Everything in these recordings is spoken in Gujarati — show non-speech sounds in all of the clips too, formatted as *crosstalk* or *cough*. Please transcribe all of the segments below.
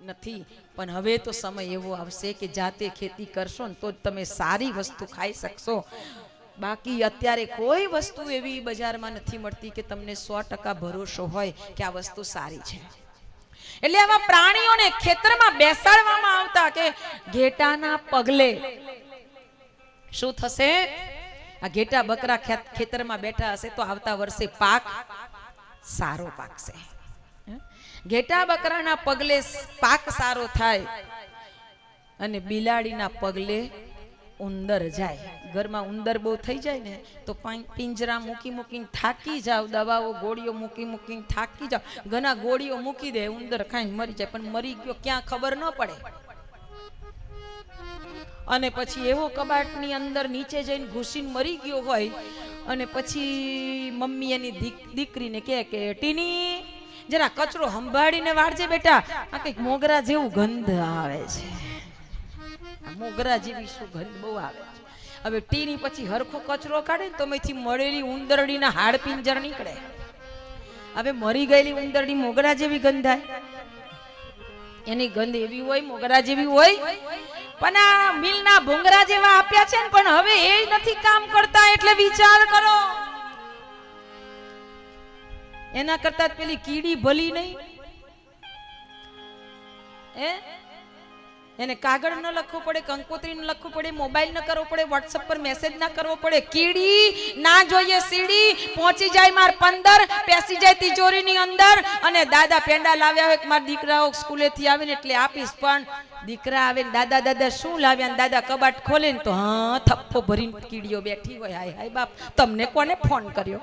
નથી. પણ હવે તો સમય એવો આવશે કે જાતે ખેતી કરશો ને તો જ તમે સારી વસ્તુ ખાઈ શકશો. બાકી અત્યારે કોઈ વસ્તુ એવી બજારમાં નથી મળતી કે તમને સો ટકા ભરોસો હોય કે આ વસ્તુ સારી છે. એટલે આવા પ્રાણીઓને ખેતરમાં બેસાડવામાં આવતા કે ઘેટાના પગલે. શું થશે? આ ઘેટા બકરા ખેતરમાં બેઠા હશે તો આવતા વર્ષે પાક સારો પાકશે? ઘેટા બકરાના પગલે પાક સારો થાય અને બિલાડીના પગલે ઉંદર જાય. ઘરમાં ઉંદર બહુ થઈ જાય ને, તો પિંજરા મૂકી મૂકીને થાકી જાવ દવાઓ, ગોળીઓ મૂકી મૂકીને થાકી જાવ ઘણા ગોળીઓ મૂકી દે, ઉંદર ખાઈને મરી જાય, પણ મરી ગયો ક્યાં ખબર ન પડે. અને પછી એવો કબાટની અંદર નીચે જઈને ઘૂસીને મરી ગયો હોય, અને પછી મમ્મી એની દીકરીને કહે કે, ટીની જરા કચરો સંભાળીને વાળજે બેટા. આ કંઈક મોગરા જેવું ગંધ આવે છે. મોગરા જેવી સુગંધ બહુ આવે છે. હવે ટીની પછી હરખો કચરો કાઢે તો મેથી મળેલી ઉંદરડીના હાડ પિંજર નીકળે. હવે મરી ગયેલી ઉંદરડી મોગરા જેવી ગંધાય એની ગંધ એવી હોય, મોગરા જેવી હોય. પણ આ મિલના ભૂંગરા જેવા આપ્યા છે ને, પણ હવે એ નથી કામ કરતા, એટલે વિચાર કરો. એના કરતા પેલી કીડી ભલી નહીં? એ એને કાગળ ન લખવું પડે, કંકોત્રી ન લખવું પડે, મોબાઈલ ન કરવો પડે વોટ્સઅપ પર મેસેજ ના કરવો પડે. કીડી, ના જોઈએ સીડી, પહોંચી જાય માર પંદર પેસી જાય તિજોરીની અંદર. અને દાદા પેંડા લાવ્યા હોય મારા દીકરાઓ સ્કૂલેથી આવીને એટલે આપીશ, પણ દીકરા આવે દાદા દાદા શું લાવ્યા ને દાદા કબાટ ખોલે તો, હા, થપ્પો ભરીને કીડીઓ બેઠી હોય. હાય હાય બાપ, તમને કોને ફોન કર્યો?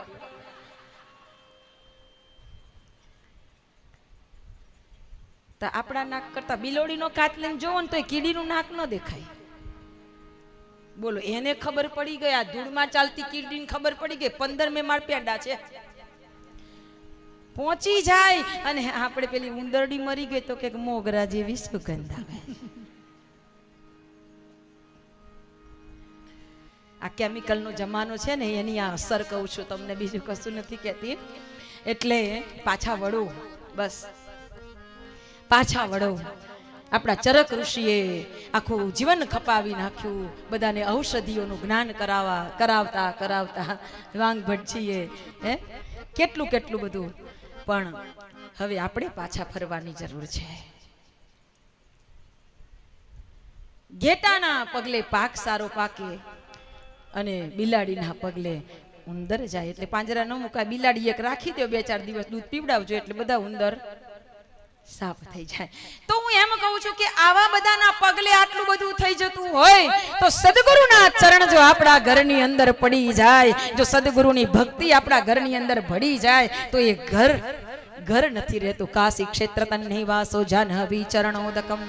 તો આપણા નાક કરતા બિલોડીનો કાચ લઈને જોવો ને તો કીડીનું નાક ન દેખાય. બોલો, એને ખબર પડી ગઈ, આ ધૂળમાં ચાલતી કીડીને ખબર પડી ગઈ પંદર મે માળ પેડા છે. પહોંચી જાય અને આપણે પેલી ઉંદરડી મરી ગઈ તો કે મોગરા જેવી સુગંધ આવે. આ કેમિકલનો જમાનો છે ને, એની આ અસર કહું છું, તમને બીજું કશું નથી કહેતી. એટલે પાછા વળું, બસ. પાછા વળો. આપણા ચરક ઋષિએ આખું જીવન ખપાવી નાખ્યું. બધાને ઔષધિઓનું જ્ઞાન કરાવવા, કરાવતા કરાવતા. વાંગ ભટજીએ, હે? કેટલું કેટલું બધું. પણ હવે આપણે પાછા ફરવાની જરૂર છે. ઘેટાના પગલે પાક સારો પાકે અને બિલાડીના પગલે ઉંદર જાય. એટલે પાંજરા ન મુકાય. બિલાડી એક રાખી દો, બે ચાર દિવસ દૂધ પીવડાવજો. એટલે બધા ઉંદર સાફ થઈ જાય. તો હું એમ કહું છું કે આવા બધાના પગલે આટલું બધું થઈ જતું હોય, તો સદગુરુના ચરણ જો આપણા ઘરની અંદર પડી જાય, જો સદગુરુની ભક્તિ આપણા ઘરની અંદર ભળી જાય, તો એ ઘર ઘર નથી રહેતું. કાશી ક્ષેત્ર તન્નિવાસો જાહ્નવી ચરણોદકમ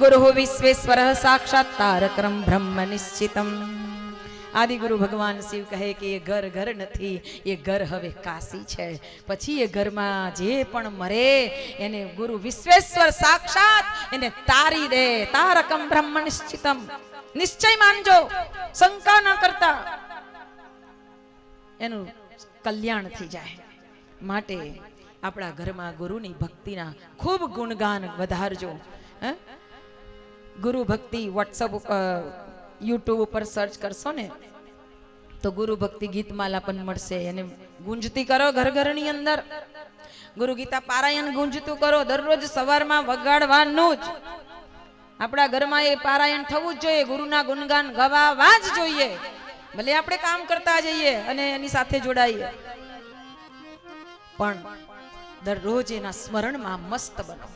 ગુરુ વિશ્વેશ્વર સાક્ષાત તારકમ બ્રહ્મ નિશ્ચિતમ. આદિગુરુ ભગવાન શિવ કહે કે એ ઘર ઘર નથી, એ ઘર હવે કાશી છે. પછી એ ઘરમાં જે પણ મરે, એને ગુરુ વિશ્વેશ્વર સાક્ષાત એને તારી દે. તારકમ બ્રહ્મ નિશ્ચિતમ. નિશ્ચય માનજો, શંકા ન કરતા. એનું કલ્યાણ થઈ જાય. માટે આપણા ઘરમાં ગુરુની ભક્તિના ખૂબ ગુણગાન વધારજો. ગુરુ ભક્તિ વોટ્સઅપ યુટ્યુબ ઉપર સર્ચ કરશો ને, તો ગુરુ ભક્તિ ગીતમાલા પણ મળશે. એને ગુંજતી કરો ઘર ઘરની અંદર. ગુરુ ગીતા પારાયણ ગુંજતું કરો. દરરોજ સવારમાં વગાડવાનું જ. આપણા ઘરમાં એ પારાયણ થવું જ જોઈએ. ગુરુના ગુણગાન ગવાવા જ જોઈએ. ભલે આપણે કામ કરતા જઈએ અને એની સાથે જોડાઈએ. પણ દરરોજ એના સ્મરણમાં મસ્ત બનો.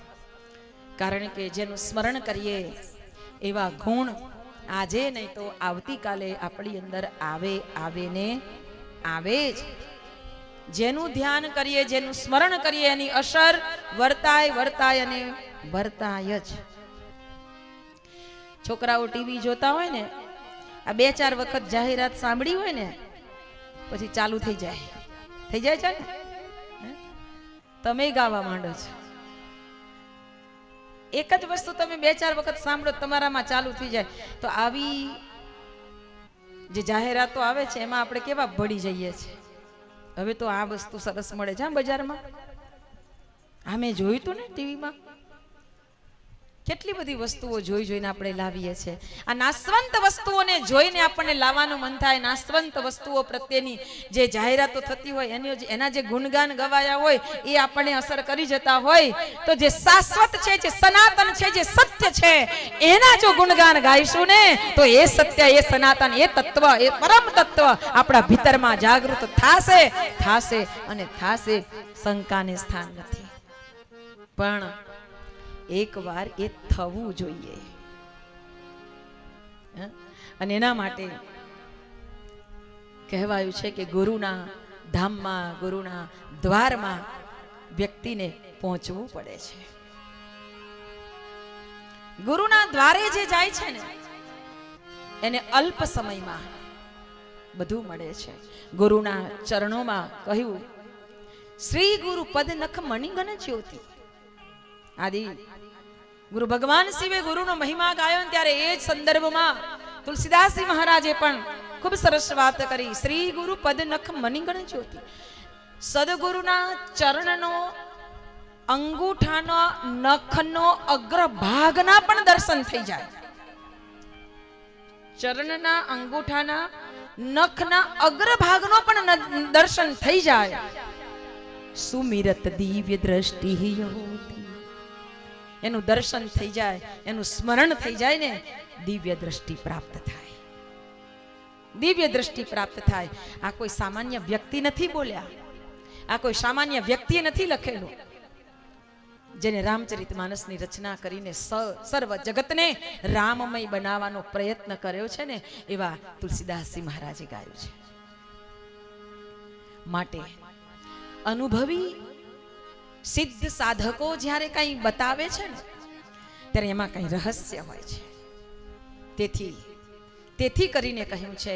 કારણ કે જેનું સ્મરણ કરીએ એવા ગુણ આજે નહીં તો આવતીકાલે આપણી અંદર આવે આવે ને આવે જ. જેનું ધ્યાન કરીએ, જેનું સ્મરણ કરીએ, એની અસર વર્તાય વર્તાય અને વર્તાય જ. છોકરાઓ ટીવી જોતા હોય ને, આ બે ચાર વખત જાહેરાત સાંભળી હોય ને, પછી ચાલુ થઈ જાય. થઈ જાય છે ને? તમે ગાવા માંડો છો. એક જ વસ્તુ તમે બે ચાર વખત સાંભળો તમારામાં ચાલુ થઈ જાય. તો આવી જે જાહેરાતો આવે છે, એમાં આપણે કેવા ભળી જઈએ છીએ? હવે તો આ વસ્તુ સરસ મળે છે, હા, બજારમાં? આ મેં જોયું હતું ને ટીવીમાં? કેટલી બધી વસ્તુઓ જોઈ જોઈને આપણે લાવીએ છીએ. આ નાશવંત વસ્તુઓને જોઈને આપણને લાવવાનું મન થાય. નાશવંત વસ્તુઓ પ્રત્યેની જે જાહેરાતો થતી હોય, એની એના જે ગુણગાન ગવાયા હોય, એ આપણને અસર કરી જતા હોય. તો જે શાશ્વત છે, જે સનાતન છે, જે સત્ય છે, એના જો ગુણગાન ગાઈશું ને, તો એ સત્ય, એ સનાતન, એ તત્વ, એ પરમ તત્વ આપણા ભીતરમાં જાગૃત થાશે થાશે અને થાશે શંકાને સ્થાન નથી. પણ એકવાર એ થવું જોઈએ. અને એના માટે કહેવાયું છે કે ગુરુના ધામમાં, ગુરુના દ્વારમાં વ્યક્તિને પહોંચવું પડે છે. ગુરુના દ્વારે જે જાય છે ને, એને અલ્પ સમયમાં બધું મળે છે. ગુરુના ચરણોમાં કહ્યું, શ્રી ગુરુ પદ નખ મણિગણ જ્યોતિ. આદિ ગુરુ ભગવાન શિવે ગુરુનો મહિમા ગાયો ત્યારે એ જ સંદર્ભમાં તુલસીદાસજી મહારાજે પણ ખૂબ સરસ વાત કરી. શ્રી ગુરુ પદ નખ મણિગણ જ્યોતિ. સદગુરુના ચરણનો, અંગૂઠાનો, નખનો અગ્રભાગના પણ દર્શન થઈ જાય. ચરણના, અંગૂઠાના, નખના અગ્રભાગનો પણ દર્શન થઈ જાય. સુમિરત દિવ્ય દ્રષ્ટિ. એનું દર્શન થઈ જાય, એનું સ્મરણ થઈ જાય ને, દિવ્ય દ્રષ્ટિ પ્રાપ્ત થાય. દિવ્ય દ્રષ્ટિ પ્રાપ્ત થાય. આ કોઈ સામાન્ય વ્યક્તિ નથી બોલ્યા. આ કોઈ સામાન્ય વ્યક્તિએ નથી લખેલું. જેને રામચરિત માનસની રચના કરીને સર્વ જગતને રામમય બનાવવાનો પ્રયત્ન કર્યો છે ને, એવા તુલસીદાસજી મહારાજે ગાયું છે. માટે અનુભવી સિદ્ધ સાધકો જ્યારે કંઈ બતાવે છે ને, ત્યારે એમાં કંઈ રહસ્ય હોય છે. તેથી તેથી કરીને કહ્યું છે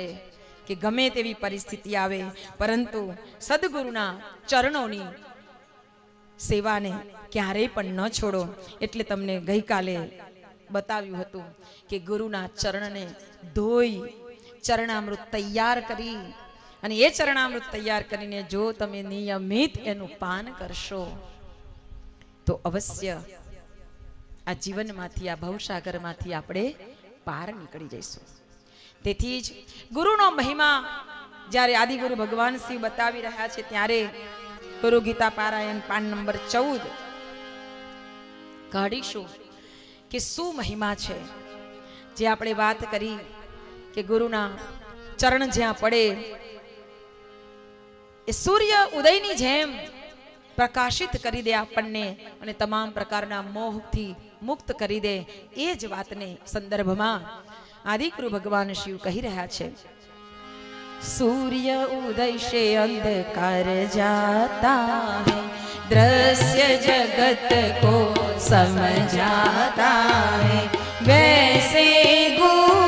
કે ગમે તેવી પરિસ્થિતિ આવે, પરંતુ સદગુરુના ચરણોની સેવાને ક્યારેય પણ ન છોડો. એટલે તમને ગઈકાલે બતાવ્યું હતું કે ગુરુના ચરણને ધોઈ ચરણામૃત તૈયાર કરી અને એ ચરણામૃત તૈયાર કરીને જો તમે નિયમિત એનું પાન કરશો તો અવશ્ય આ જીવનમાંથી, આ ભવસાગરમાંથી આપણે પાર નીકળી જઈશું. તેથી જ ગુરુનો મહિમા જ્યારે આદિગુરુ ભગવાન શિવ બતાવી રહ્યા છે, ત્યારે ગુરુ ગીતા પારાયણ પાન નંબર ચૌદ કાઢીશું કે શું મહિમા છે? જે આપણે વાત કરી કે ગુરુના ચરણ જ્યાં પડે, એ સૂર્ય ઉદયની જેમ પ્રકાશિત કરી દે આપણને અને તમામ પ્રકારના મોહથી મુક્ત કરી દે એ જ વાતને સંદર્ભમાં આદિકુરુ ભગવાન શિવ કહી રહ્યા છે. સૂર્ય ઉદયશે અંધકાર જાતા દ્રશ્ય જગત કો સમજાતા વૈસે ગુરુ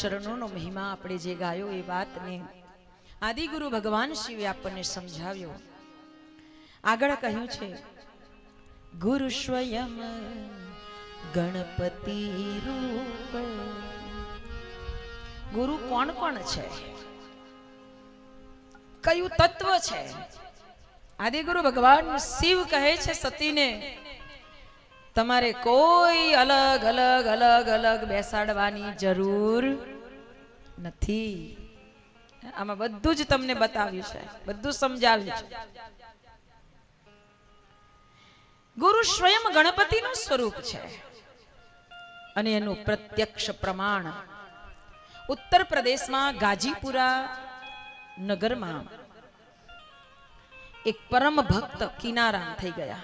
ચરણોનો મહિમા આપણે જે ગાયો એ વાતને આદિગુરુ ભગવાન શિવે આપણને સમજાવ્યો. આગળ કહ્યું છે, ગુરુ સ્વયં ગણપતિ રૂપ. ગુરુ કોણ કોણ છે? કયું તત્વ છે? આદિગુરુ ભગવાન શિવ કહે છે, સતીને તમારે કોઈ અલગ અલગ અલગ અલગ બેસાડવાની જરૂર નથી. આમાં બધું જ તમને બતાવ્યું છે. બધું સમજાવ્યું છે. ગુરુ સ્વયં ગણપતિનું સ્વરૂપ છે અને એનું પ્રત્યક્ષ પ્રમાણ ઉત્તર પ્રદેશમાં ગાજીપુરા નગરમાં એક પરમ ભક્ત કિનારામ થઈ ગયા.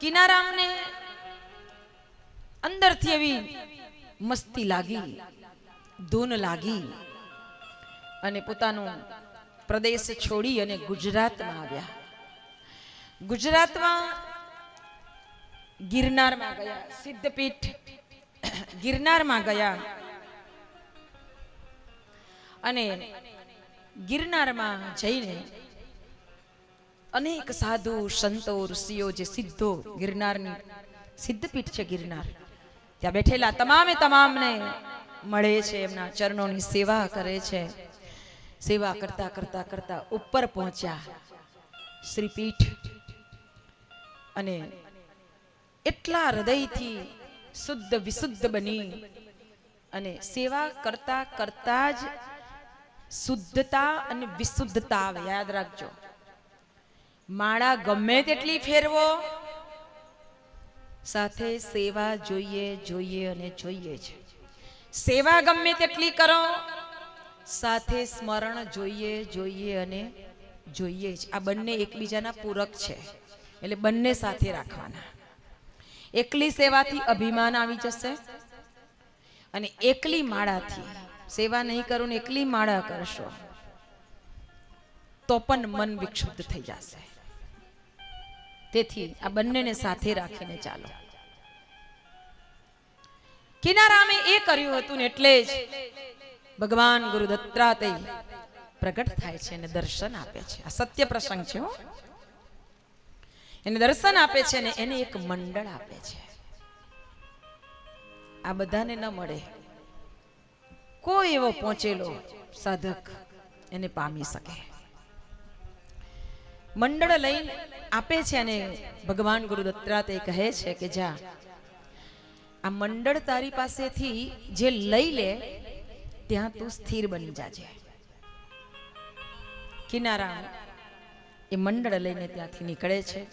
કિનારામને અંદરથી એવી મસ્તી લાગી, ધૂન લાગી અને પોતાનો પ્રદેશ છોડી અને ગુજરાતમાં આવ્યા. ગુજરાતમાં ગિરનારમાં ગયા, સિદ્ધપીઠ ગિરનારમાં ગયા. અને ગિરનારમાં જઈને અનેક સાધુ, સંતો, ઋષિઓ જે સિદ્ધો ગિરનારની સિદ્ધપીઠ છે ગિરનાર, ત્યાં બેઠેલા તમામે તમામને મળે છે, એમના ચરણોની સેવા કરે છે. સેવા કરતા કરતા કરતા ઉપર પહોંચ્યા શ્રીપીઠ અને એટલા હૃદયથી શુદ્ધ વિશુદ્ધ બની અને સેવા કરતા કરતા જ શુદ્ધતા અને વિશુદ્ધતા આવે. યાદ રાખજો. માળા ગમે તેટલી ફેરવો, સાથે સેવા જોઈએ જોઈએ અને જોઈએ છે. સેવા ગમે તેટલી કરો, સાથે સ્મરણ જોઈએ જોઈએ અને જોઈએ જ આ બંને એકબીજાના પૂરક છે. એટલે બંને સાથે રાખવાના. એકલી સેવાથી અભિમાન આવી જશે અને એકલી માળાથી સેવા નહીં કરો ને એકલી માળા કરશો, તો પણ મન વિક્ષુબ્ધ થઈ જશે. તેથી આ બંનેને સાથે રાખીને ચાલો. કિનારામે એ કર્યું હતું ને એટલે જ ભગવાન ગુરુ દત્તાત્રેય પ્રગટ થાય છે અને દર્શન આપે છે. આ સત્ય પ્રસંગ છે હો. એને દર્શન આપે છે અને એને એક મંડળ આપે છે. આ બધાને ન મળે. કોઈ એવો પહોંચેલો સાધક એને પામી શકે. મંડળ લઈ આપે છે અને ભગવાન ગુરુ દત્તાત્રેય કહે છે કે જા. આ મંડળ તારી પાસેથી જે લઈ લે, ત્યાં તું સ્થિર બની જાજે. કિનારા એ મંડળ લઈને ત્યાંથી નીકળે છે.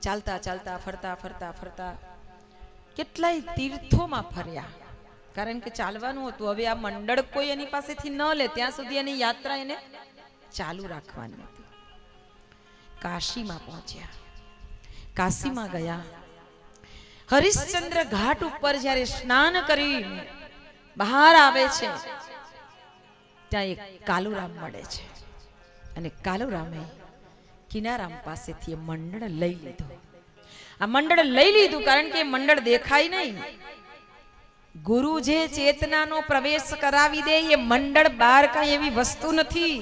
ચાલતા ચાલતા, ફરતા ફરતા ફરતા કેટલાય તીર્થોમાં ફર્યા. કારણ કે ચાલવાનું હતું. હવે આ મંડળ કોઈ એની પાસેથી ન લે. ત્યાં સુધી એની યાત્રા એને ચાલુ રાખવાની હતી. કાશીમાં પહોંચ્યા. કાશીમાં ગયા. હરિશ્ચંદ્ર ઘાટ ઉપર જ્યારે સ્નાન કરીને બહાર આવે છે, ત્યાં એક કાલુરામ મળે છે. અને કાલુરામે કિનારામ પાસેથી એ મંડળ લઈ લીધું. આ મંડળ લઈ લીધું કારણ કે મંડળ દેખાય નહીં. ગુરુ જે ચેતનાનો પ્રવેશ કરાવી દે, એ મંડળ બહાર કાંઈ એવી વસ્તુ નથી.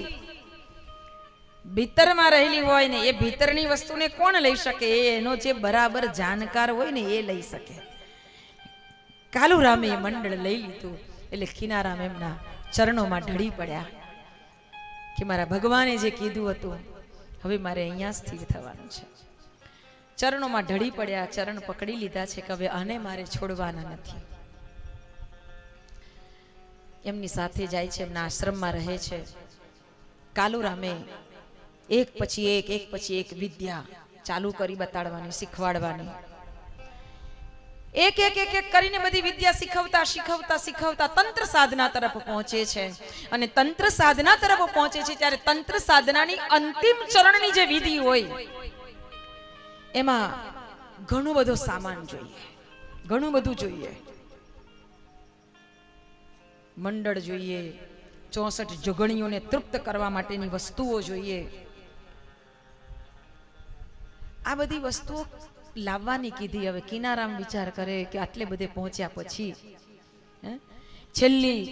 ભીતરમાં રહેલી હોય ને એ ભીતરની વસ્તુને કોણ લઈ શકે? એનો જે બરાબર જાણકાર હોય ને એ લઈ શકે. કાલુરામે એ મંડળ લઈ લીધું. એટલે ખીનારામ એમના ચરણોમાં ઢળી પડ્યા. કે મારા ભગવાને જે કીધું હતું, હવે મારે અહીંયા સ્થિર થવાનું છે. ચરણોમાં ઢળી પડ્યા, ચરણ પકડી લીધા છે કે હવે આને મારે છોડવાના નથી. એમની સાથે જાય છે, એમના આશ્રમમાં રહે છે. કાલુરામે એક પછી એક એક પછી એક વિદ્યા ચાલુ કરી બતાડવાની, શીખવાડવાની. એક એક એક એક કરીને બધી વિદ્યા શીખવતા શીખવતા શીખવતા તંત્ર સાધના તરફ પહોંચે છે. અને તંત્ર સાધના તરફ પહોંચે છે ત્યારે તંત્ર સાધનાની અંતિમ ચરણની જે વિધિ હોય, એમાં ઘણો બધો સામાન જોઈએ. ઘણું બધું જોઈએ. મંડળ જોઈએ, ચોસઠ જોગણીઓને તૃપ્ત કરવા માટેની વસ્તુઓ જોઈએ. આ બધી વસ્તુઓ લાવવાની કીધી. હવે કિનારામ વિચાર કરે કે આટલે બધે પહોંચ્યા પછી? છેલ્લી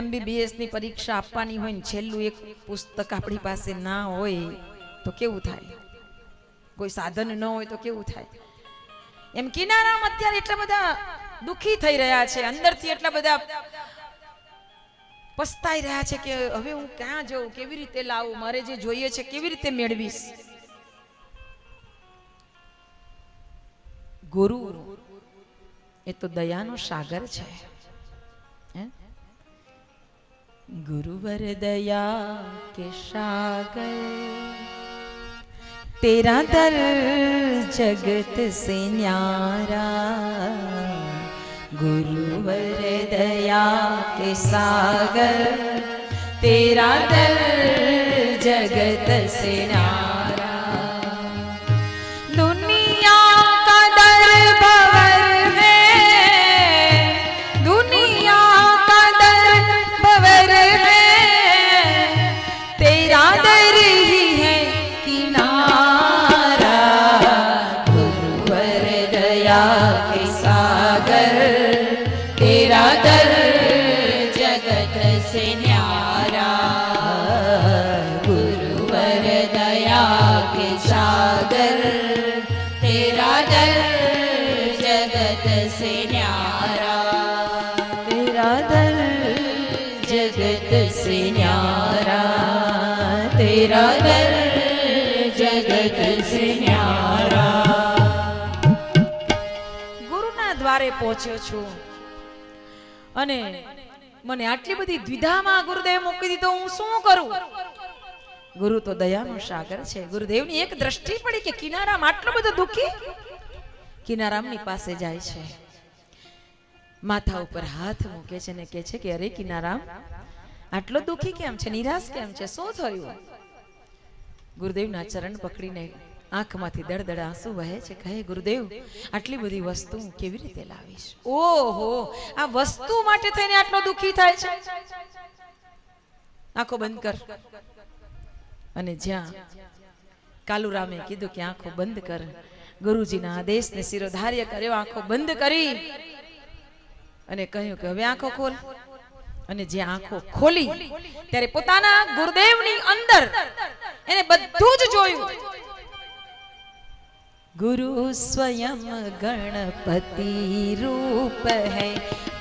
એમબીબીએસની પરીક્ષા આપવાની હોય ને છેલ્લું એક પુસ્તક આપણી પાસે ના હોય તો કેવું થાય? કોઈ સાધન ન હોય તો કેવું થાય? એમ કિનારામ અત્યારે એટલા બધા દુખી થઈ રહ્યા છે, અંદરથી એટલા બધા પસ્તાઈ રહ્યા છે કે હવે હું ક્યાં જઉં? કેવી રીતે લાવું? મારે જે જોઈએ છે, કેવી રીતે મેળવીશ? ગુરુ. એ તો દયાનો સાગર છે. ગુરુવર દયા કે સાગર, તેરા દર જગત સે ન્યારા. ગુરુવર દયા કે સાગર, તેરા દર જગત સે પહોંચ્યો છું. અને મને આટલી બધી દ્વિધામાં ગુરુદેવ મૂકી દીધો, હું શું કરું? ગુરુ તો દયાનો સાગર છે. ગુરુદેવની એક દ્રષ્ટિ પડી કે કિનારામ આટલો બધો દુખી કિનારામની પાસે જાય છે. માથા ઉપર હાથ મૂકે છે ને કહે છે કે, અરે કિનારામ, આટલો દુખી કેમ છે? નિરાશ કેમ છે? શું થયું? ગુરુદેવના ચરણ પકડીને આંખમાંથી દળદળ આંસુ વહે છે. કહે, ગુરુદેવ, આટલી બધી વસ્તુ હું કેવી રીતે લાવીશ? ઓહો, આ વસ્તુ માટે થઈને આટલો દુખી થાય છે. આંખો બંધ કર. અને જ્યાં કાલુરામે કીધું કે આંખો બંધ કર, ગુરુજીના આદેશને શિરોધાર્ય કર્યો આંખો બંધ કરી અને કહ્યું કે હવે આંખો ખોલ. અને જે આંખો ખોલી, ત્યારે પોતાના ગુરુદેવની અંદર એને બધું જ જોયું. गुरु स्वयं गणपति रूप है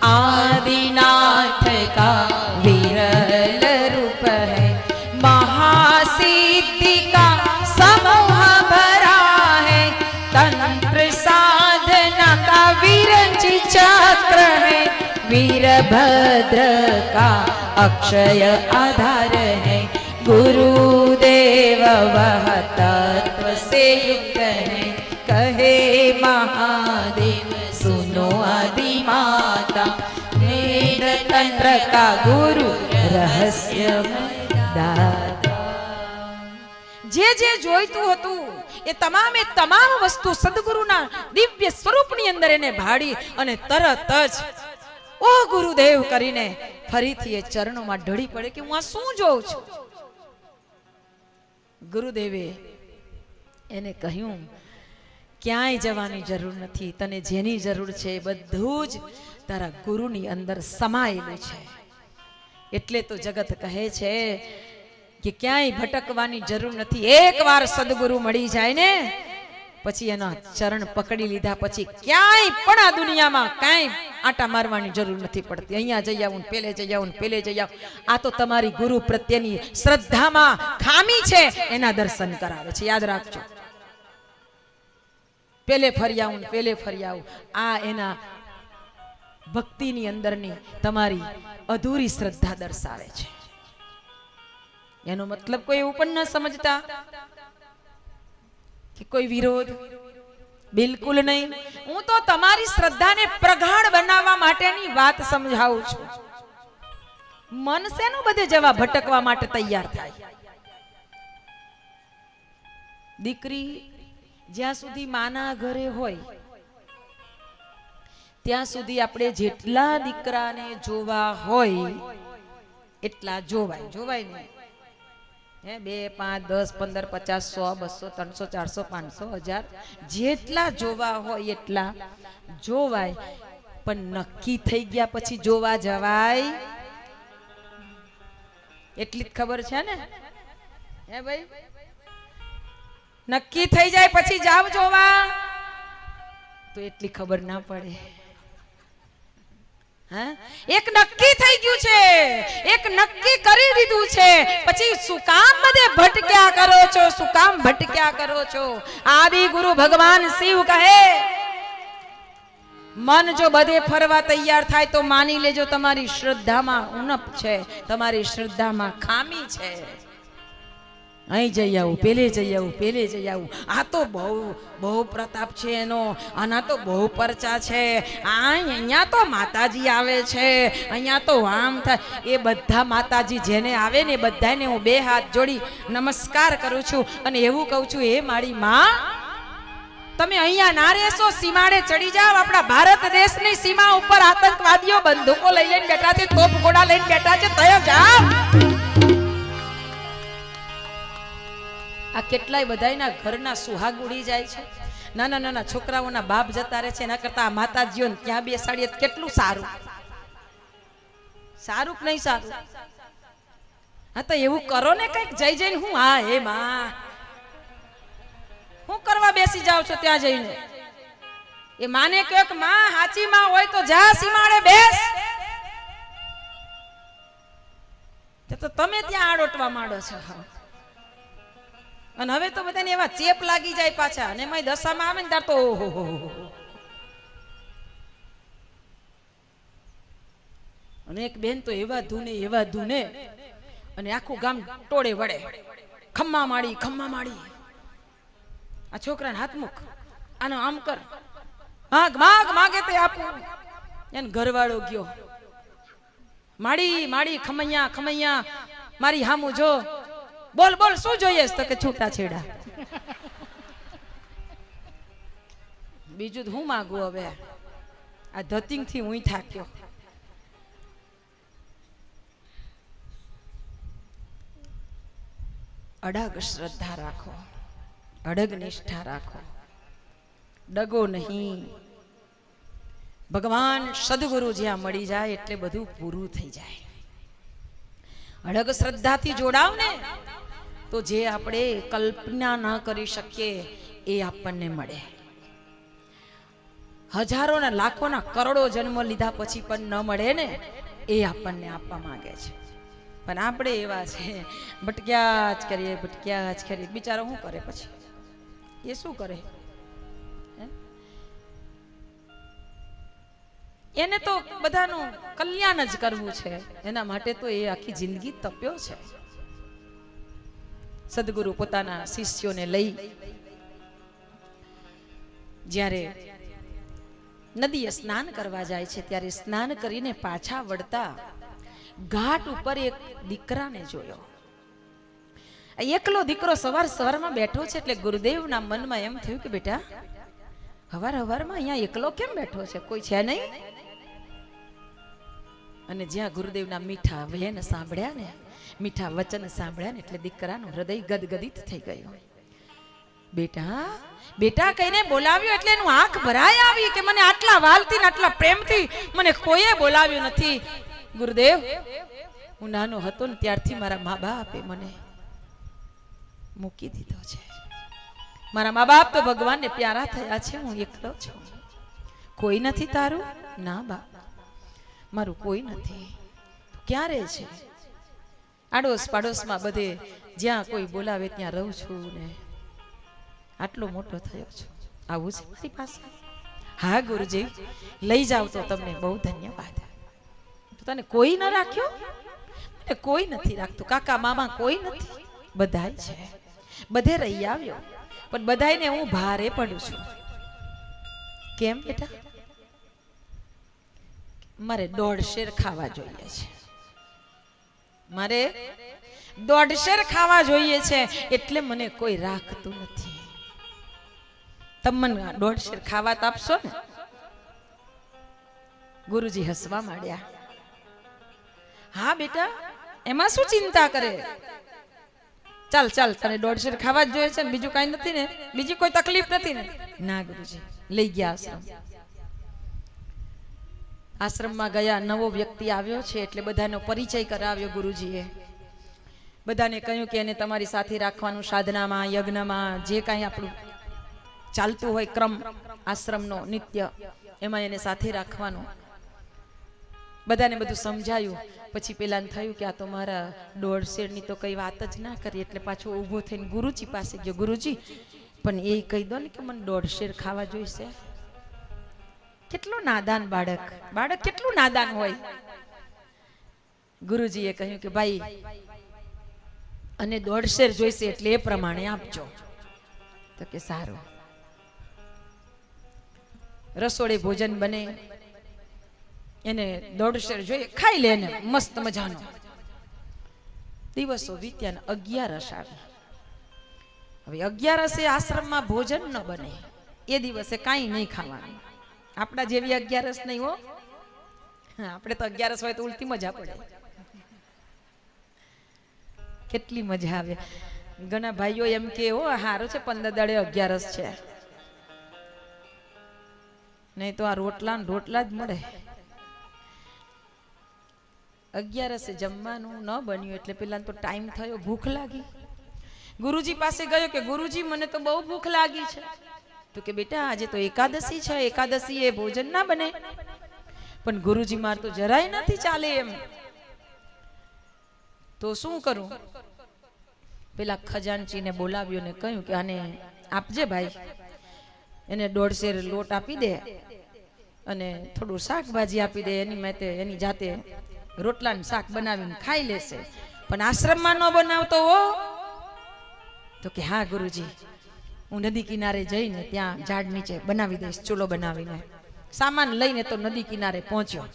आदिनाथ का विरल रूप है महासिद्धि का समूह भरा है तंत्र साधना का विरंच चक्र है वीरभद्र का अक्षय आधार है गुरुदेव वह तत्व से युक्त કરતા ગુરુ રહસ્ય જે જે જોઈતું હતું, એ તમામે તમામ વસ્તુ સદગુરુના દિવ્ય સ્વરૂપની અંદર એને ભાડી અને તરત જ, ઓ ગુરુદેવ કરીને ફરીથી એ ચરણોમાં ઢળી પડે કે હું આ શું જોઉં છું? ગુરુદેવે એને કહ્યું, ક્યાંય જવાની જરૂર નથી, તને જેની જરૂર છે બધું જ તારા ગુરુની અંદર સમાયેલું છે. એટલે તો જગત કહે છે કે ક્યાંય ભટકવાની જરૂર નથી. એકવાર સદગુરુ મળી જાય ને પછી એના ચરણ પકડી લીધા પછી ક્યાંય પણ આ દુનિયામાં કાંઈ આટા મારવાની જરૂર નથી પડતી. અહીંયા જઈ આવું પેલે જઈ આવું પેલે જઈ આવું. આ તો તમારી ગુરુ પ્રત્યેની શ્રદ્ધામાં ખામી છે. એના દર્શન કરાવે છે. યાદ રાખજો. પેલે ફરી આવું પેલે ફરી આવું. આ એના ભક્તિની અંદરની તમારી અધૂરી શ્રદ્ધા દર્શાવે છે. એનો મતલબ કોઈ એવું પણ ન સમજતા કે કોઈ વિરોધ બિલકુલ નહીં. હું તો તમારી શ્રદ્ધાને પ્રગાઢ બનાવવા માટેની વાત સમજાવું છું. મન શેનું બધે જવા ભટકવા માટે તૈયાર થાય? દીકરી, જ્યાં સુધી માના ઘરે હોય ત્યાં સુધી આપણે જેટલા દીકરાને જોવા હોય, એટલા જોવાય. જોવાય નહીં. હે, બે, પાંચ, દસ, પંદર, પચાસ, સો, બસો, ત્રણસો, ચારસો, પાંચસો હજાર. જેટલા જોવા હોય એટલા જોવાય. પણ નક્કી થઈ ગયા પછી જોવા જવાય એટલી જ ખબર છે ને? હે ભાઈ? નક્કી થઈ જાય પછી જાવ જોવા. તો એટલી ખબર ના પડે. એક નક્કી થઈ ગયું છે. એક નક્કી કરી દીધું છે. પછી શું બધે ભટક્યા કરો છો? શું ભટક્યા કરો છો? આદિ ગુરુ ભગવાન શિવ કહે, મન જો બધે ફરવા તૈયાર થાય તો માની લેજો તમારી શ્રદ્ધામાં ઉણપ છે. તમારી શ્રદ્ધામાં ખામી છે. અહીં જઈ આવું, પેલે જઈ આવું, પેલે જઈ આવું. આ તો બહુ બહુ પ્રતાપ છે એનો આના તો બહુ પરચા છે. આ અહીંયા તો માતાજી આવે છે. અહીંયા તો આમ થાય. એ બધા માતાજી જેને આવે ને બધાને હું બે હાથ જોડી નમસ્કાર કરું છું. અને એવું કહું છું એ મારી માં, તમે અહીંયા ના રહેશો. સીમાડે ચડી જાઓ. આપણા ભારત દેશની સીમા ઉપર આતંકવાદીઓ બંદૂકો લઈ લઈને બેઠા છે તોપ ગોળા લઈને બેઠા છે. તય જાઓ. આ કેટલાય બધાયના ઘરના સુહાગ ઉડી જાય છે. નાના નાના છોકરાઓના બાપ જતા રહે છે. એના કરતા આ માતાજીઓને ત્યાં બેસાડીએ કેટલું સારું. સારું કે નહીં સારું? હા, તો એવું કરો ને કંઈક. જઈ જઈને હું, હા, હે માં. હું કરવા બેસી જાવ છો ત્યાં જઈને? એ માને કહ્યું કે, માં, હાચી માં હોય તો જા, સીમાડે બેસ. તે તમે ત્યાં આડોટવા માંડો છો. અને હવે તો બધાને એવા ચેપ લાગી જાય પાછા અને એમાં દશામાં આવે ને ત્યારે તો ઓહો. અને એક બેન તો એવા ધૂને એવા ધૂને અને આખું ગામ ટોળે વળે. ખમ્મા માડી ખમ્મા માડી આ છોકરાને હાથ મૂક. આનો આમ કર. માગ માગ માગે તે આપું. એને ઘરવાળો ગયો. માડી માડી ખમૈયા ખમૈયા, મારી હામું જો. બોલ બોલ, શું જોઈએ તો કે છૂટા છેડા. બીજું હું માગું હવે? આ ધતિંગથી હું થાક્યો. અડગ શ્રદ્ધા રાખો. અડગ નિષ્ઠા રાખો. ડગો નહીં. ભગવાન સદગુરુ જ્યાં મળી જાય, એટલે બધું પૂરું થઈ જાય. અડગ શ્રદ્ધાથી જોડાવ ને તો જે આપણે કલ્પના ન કરી શકીએ, એ આપણને મળે. હજારો ને લાખોના કરોડો જન્મ લીધા પછી પણ ન મળે ને, એ આપણને આપવા માંગે છે. પણ આપણે એવા છે, ભટક્યા જ કરીએ, ભટક્યા જ કરીએ. બિચારો શું કરે પછી? એ શું કરે? એને તો બધાનું કલ્યાણ જ કરવું છે. એના માટે તો એ આખી જિંદગી તપ્યો છે. સદગુરુ પોતાના શિષ્યોને લઈ જ્યારે નદીએ સ્નાન કરવા જાય છે, ત્યારે સ્નાન કરીને પાછા વળતા ઘાટ ઉપર એક દીકરાને જોયો. એકલો દીકરો સવાર સવારમાં બેઠો છે, એટલે ગુરુદેવના મનમાં એમ થયું કે બેટા, હવાર હવારમાં અહીંયા એકલો કેમ બેઠો છે? કોઈ છે નહીં? અને જ્યાં ગુરુદેવના મીઠા વહેન સાંભળ્યા ને, મીઠા વચન સાંભળ્યા ને, એટલે દીકરાનું હૃદય ગદગદિત થઈ ગયું. બેટા બેટા કહીને બોલાવ્યો એટલે એનું આંખ ભરાય આવી કે મને આટલા વાલથી આટલા પ્રેમથી મને કોઈએ બોલાવ્યું નથી. ગુરુદેવ, હું નાનો હતો ને ત્યારથી મારા મા બાપે મને મૂકી દીધો છે. મારા મા બાપ તો ભગવાનને પ્યારા થયા છે, હું એકલો છું. કોઈ નથી તારું? ના, બાપ. મારું કોઈ નથી. તું ક્યાં રહે છે? આડોશ પાડોશમાં બધે જ્યાં કોઈ બોલાવે ત્યાં રહું છું ને. આટલો મોટો થયો છું. આવું છે મારી પાસે? હા, ગુરુજી. લઈ જાવ તો તમને બહુ ધન્યવાદ. તને કોઈ ન રાખ્યો? મને કોઈ નથી રાખતું. કાકા, મામા કોઈ નથી. બધાય છે. બધે રહી આવ્યો. પણ બધાયને હું ભારે પડું છું. કેમ બેટા? મારે દોઢ શેર ખાવા જોઈએ છે. મારે દોઢ શેર ખાવા જોઈએ છે એટલે મને કોઈ રાખતું નથી. તમને મને દોઢ શેર ખાવા તો આપશો ને? ગુરુજી હસવા માંડ્યા. હા બેટા એમાં શું ચિંતા કરે? ચાલ ચાલ તને દોઢ શેર ખાવા જ જોઈએ છે બીજું કાંઈ નથી ને બીજી કોઈ તકલીફ નથી ને? ના ગુરુજી લઈ ગયા આશ્રમ. આશ્રમમાં ગયા, નવો વ્યક્તિ આવ્યો છે એટલે બધાનો પરિચય કરાવ્યો ગુરુજીએ. બધાને કહ્યું કે એને તમારી સાથે રાખવાનું સાધનામાં, યજ્ઞમાં, જે કાંઈ આપણું ચાલતું હોય ક્રમ, આશ્રમનો, નિત્ય, એમાં એને સાથે રાખવાનું. બધાને બધું સમજાયું. પછી પેલાને થયું કે આ તો મારા દોઢ શેરની તો કઈ વાત જ ના કરી, એટલે પાછો ઊભો થઈને ગુરુજી પાસે ગયો. ગુરુજી, પણ એ કહી દો ને કે મને દોઢ શેર ખાવા જોઈશે. કેટલો નાદાન બાળક? બાળક કેટલું નાદાન હોય? ગુરુજીએ કહ્યું કે ભાઈ, અને દોઢ શેર જોઈશે એટલે એ પ્રમાણે આપજો. તો કે સારું. રસોડે ભોજન બને, એને દોઢ શેર જોઈએ, ખાઈ લે એને, મસ્ત મજાનો. દિવસો વીત્યા અગિયારસ આવી. હવે અગિયારસે આશ્રમમાં ભોજન ન બને. એ દિવસે કાંઈ નહીં ખાવાનું. આપણા જેવી અગિયારસ નહીં હો. આપણે તો અગિયારસ હોય તો ઉલટી મજા પડે. કેટલી મજા આવે. ઘણા ભાઈઓ એમ કે, હો હારું છે, પંદર દાડે અગિયારસ છે. નહીં તો આ રોટલા રોટલા જ મળે. અગિયારસે જમવાનું ન બન્યું એટલે પેલા તો ટાઈમ થયો, ભૂખ લાગી. ગુરુજી પાસે ગયો કે, ગુરુજી, મને તો બહુ ભૂખ લાગી છે. તો કે બેટા, આજે તો એકાદશી છે એકાદશી એ ભોજન ના બને. પણ ગુરુજી માર તો જરાય નથી ચાલે એમ. તો શું કરું? પેલા ખજાનચીને બોલાવ્યો ને કહ્યું કે આને આપજે ભાઈ. એને દોઢ શેર લોટ આપી દે અને થોડું શાકભાજી આપી દે. એની માટે એની જાતે રોટલાનું શાક બનાવીને ખાઈ લેશે. પણ આશ્રમમાં ન બનાવતો હો. તો કે હા ગુરુજી હું નદી કિનારે જઈને ત્યાં ઝાડ નીચે બનાવી દઈશ, ચૂલો બનાવીને. સામાન લઈને તો નદી કિનારે પહોંચ્યો.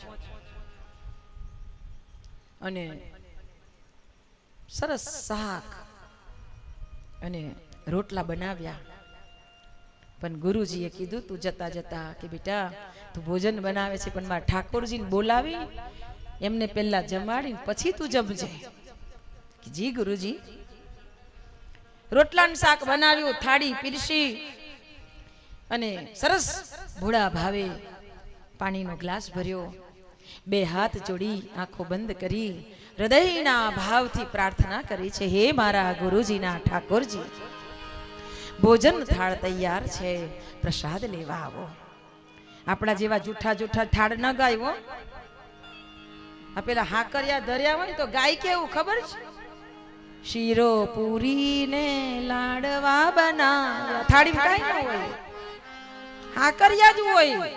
અને સરસ શાક અને રોટલા બનાવ્યા. પણ ગુરુજીએ કીધું, તું જતા જતા કે બેટા, તું ભોજન બનાવે છે, પણ મારા ઠાકોરજીને બોલાવી, એમને પહેલા જમાડીને પછી તું જમજે. જી ગુરુજી રોટલાનું શાક બનાવ્યું, થાળી પીરસી અને સરસ ભોળા ભાવે પાણીનો ગ્લાસ ભર્યો. બે હાથ જોડી આંખો બંધ કરી હૃદયના ભાવથી પ્રાર્થના કરી છે, હે મારા ગુરુજીના ઠાકોરજી, ભોજન થાળ તૈયાર છે, પ્રસાદ લેવા આવો. આપણા જેવા જૂઠા જૂઠા થાળ ન ગાયો આ પેલા હાકરિયા ધર્યા હોય તો ગાય કેવું ખબર છે? શીરો પૂરી ને લાડવા બનાવ્યા. થાળી કઈ ન હોય. હાકરિયા જ હોય.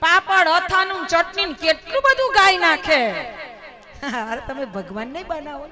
પાપડ અથાનું ચટણી કેટલું બધું ગાય નાખે. *laughs* અરે, તમે ભગવાન નહીં બનાવો.